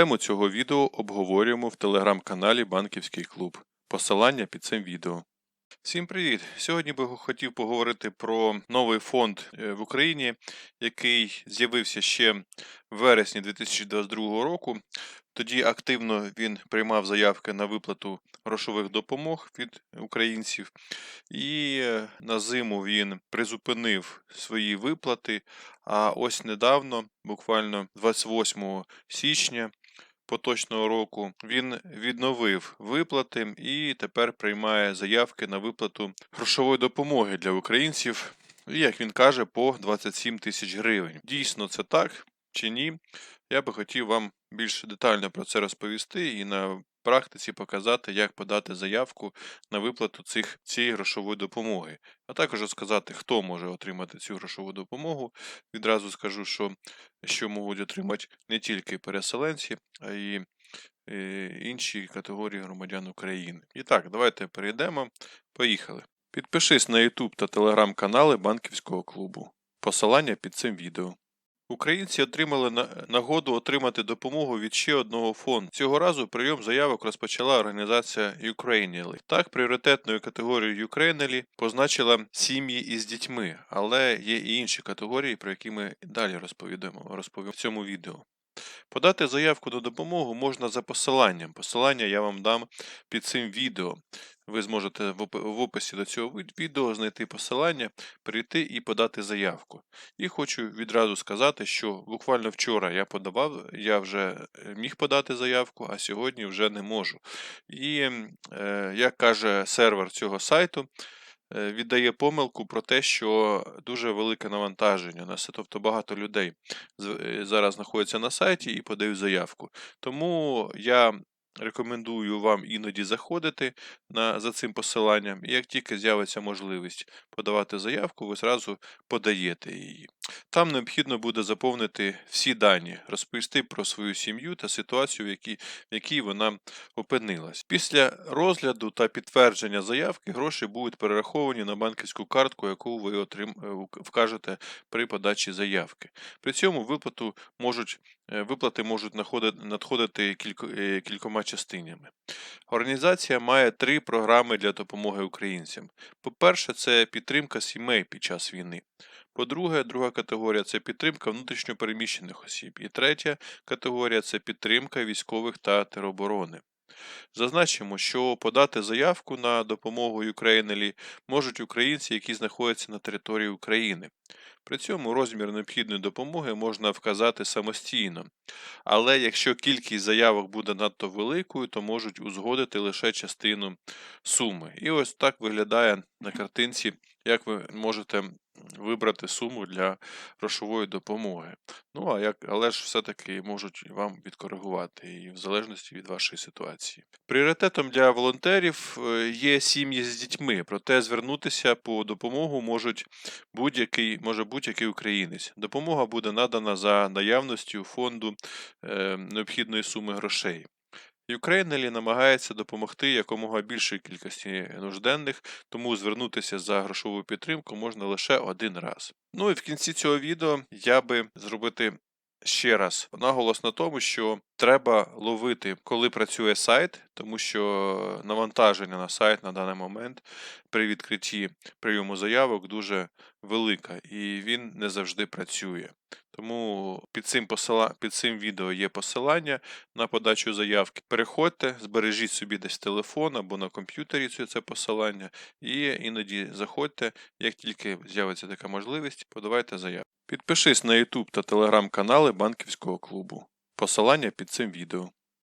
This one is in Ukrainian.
Тему цього відео обговорюємо в телеграм-каналі Банківський клуб. Посилання під цим відео. Всім привіт! Сьогодні би хотів поговорити про новий фонд е, в Україні, який з'явився ще в вересні 2022 року. Тоді активно він приймав заявки на виплату грошових допомог від українців, і е, на зиму він призупинив свої виплати. А ось недавно, буквально 28 січня, поточного року він відновив виплати і тепер приймає заявки на виплату грошової допомоги для українців. І, як він каже, по 27 тисяч гривень. Дійсно, це так чи ні? Я би хотів вам більш детально про це розповісти і на практиці показати, як подати заявку на виплату цих, цієї грошової допомоги, а також розказати, хто може отримати цю грошову допомогу. Відразу скажу, що, що можуть отримати не тільки переселенці, а й е, інші категорії громадян України. І так, давайте перейдемо. Поїхали. Підпишись на YouTube та телеграм канали банківського клубу. Посилання під цим відео. Українці отримали на- нагоду отримати допомогу від ще одного фонду. Цього разу прийом заявок розпочала організація Ukrainely. Так, пріоритетною категорією Ukrainally позначила сім'ї із дітьми, але є і інші категорії, про які ми далі розповідемо розповім в цьому відео. Подати заявку на допомогу можна за посиланням. Посилання я вам дам під цим відео. Ви зможете в описі до цього відео знайти посилання, перейти і подати заявку. І хочу відразу сказати, що буквально вчора я подавав, я вже е, міг подати заявку, а сьогодні вже не можу. І, е, як каже сервер цього сайту, віддає помилку про те, що дуже велике навантаження на це. тобто багато людей е, зараз знаходяться на сайті і подають заявку. Тому я рекомендую вам іноді заходити на, за цим посиланням, і як тільки з'явиться можливість подавати заявку, ви зразу подаєте її. Там необхідно буде заповнити всі дані, розповісти про свою сім'ю та ситуацію, в якій, в якій вона опинилась. Після розгляду та підтвердження заявки гроші будуть перераховані на банківську картку, яку ви отрим... е, вкажете при подачі заявки. При цьому виплату можуть, е, виплати можуть надходити кілько... е, кількома частинами. Організація має три програми для допомоги українцям. По-перше, це підтримка сімей під час війни. По-друге, друга категорія це підтримка внутрішньопереміщених осіб. І третя категорія це підтримка військових та тероборони. Зазначимо, що подати заявку на допомогу Ukrainely можуть українці, які знаходяться на території України. При цьому розмір необхідної допомоги можна вказати самостійно. Але якщо кількість заявок буде надто великою, то можуть узгодити лише частину суми. І ось так виглядає на картинці, як ви можете вибрати суму для грошової допомоги. Ну, а як, але ж все-таки можуть вам відкоригувати і в залежності від вашої ситуації. Пріоритетом для волонтерів е, є сім'ї з дітьми, проте звернутися по допомогу можуть будь-який, може будь-який українець. Допомога буде надана за наявністю фонду е, необхідної суми грошей. Ukrainely намагається допомогти якомога більшій кількості нужденних, тому звернутися за грошову підтримку можна лише один раз. Ну і в кінці цього відео я би зробити ще раз наголос на тому, що треба ловити, коли працює сайт, тому що навантаження на сайт на даний момент при відкритті прийому заявок дуже велика, і він не завжди працює. Тому під цим, посила... під цим відео є посилання на подачу заявки. Переходьте, збережіть собі десь телефон або на комп'ютері це посилання, і іноді заходьте, як тільки з'явиться така можливість, подавайте заявку. Підпишись на YouTube та телеграм канали банківського клубу. Посилання під цим відео.